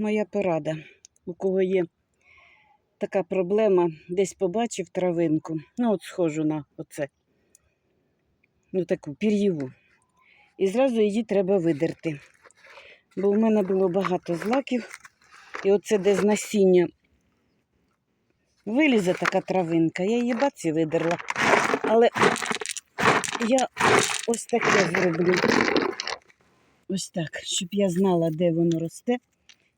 моя порада. У кого є така проблема, десь побачив травинку. Ну, от схожу на оце. Ну, таку пір'єву. І зразу її треба видерти. Бо в мене було багато злаків. І оце де з насіння вилізе така травинка, я її баці видерла. Але я ось таке зроблю. Ось так, щоб я знала, де воно росте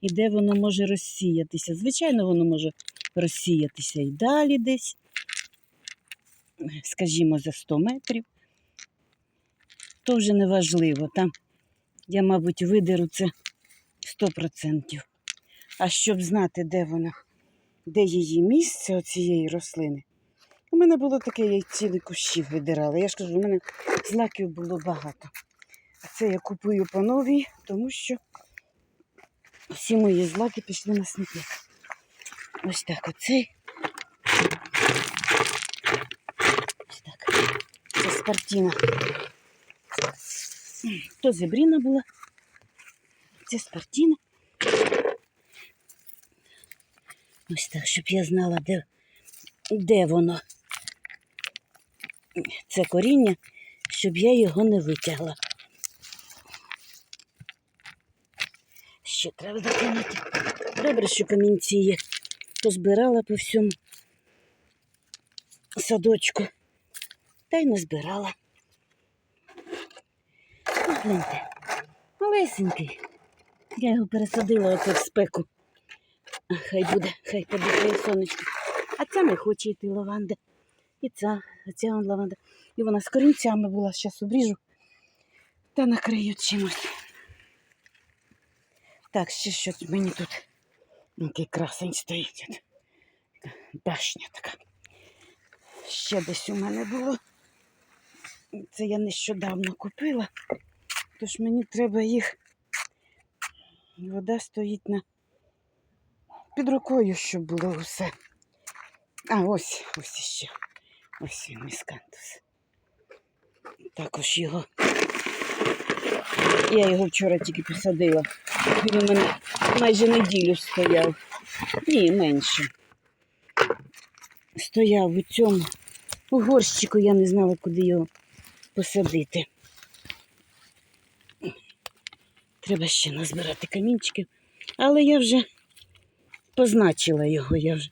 і де воно може розсіятися. Звичайно, воно може розсіятися і далі десь, скажімо, за 100 метрів. То вже не важливо. Там я, мабуть, видеру це 100%. А щоб знати, де вона, де її місце оцієї рослини. У мене було таке, я й цілі кущі видирала. Я ж кажу, у мене злаків було багато. А це я купую по новій, тому що всі мої злаки пішли на смітник. Ось так оцей. Ось так. Це спартіна. То зебріна була. Це спартіна. Ось так, щоб я знала, де, де воно. Це коріння, щоб я його не витягла. Ще треба закинути. Добре, що камінці є. Позбирала по всьому садочку. Та й не збирала. Ну, гляньте, малесенький. Я його пересадила оце в спеку. А, Хай буде, хай подихає сонечко. А ця не хоче йти лаванда. І ця, а ця лаванда. І вона з корінцями була, зараз обріжу та накрию чимось. Так, ще що тут мені тут. Який красень стоїть. Башня така. Ще десь у мене було. Це я нещодавно купила. Тож мені треба їх. Вода стоїть на під рукою, щоб було все. А ось, ось іще. Ось він міскантус. Також його. Я його вчора тільки посадила. Він у мене майже неділю стояв. Ні, менше. Стояв у цьому. У горщику я не знала, куди його посадити. Треба ще назбирати камінчиків. Але я вже позначила його, я вже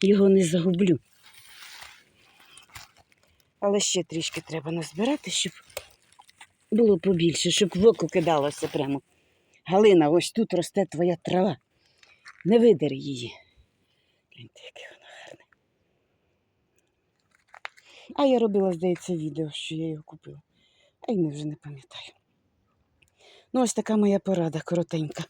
його не загублю. Але ще трішки треба назбирати, щоб було побільше, щоб в око кидалося прямо. Галина, ось тут росте твоя трава. Не видери її. Гляньте, яке воно гарне. А я робила, здається, відео, що я його купила. А й не вже не пам'ятаю. Ну, ось така моя порада коротенька.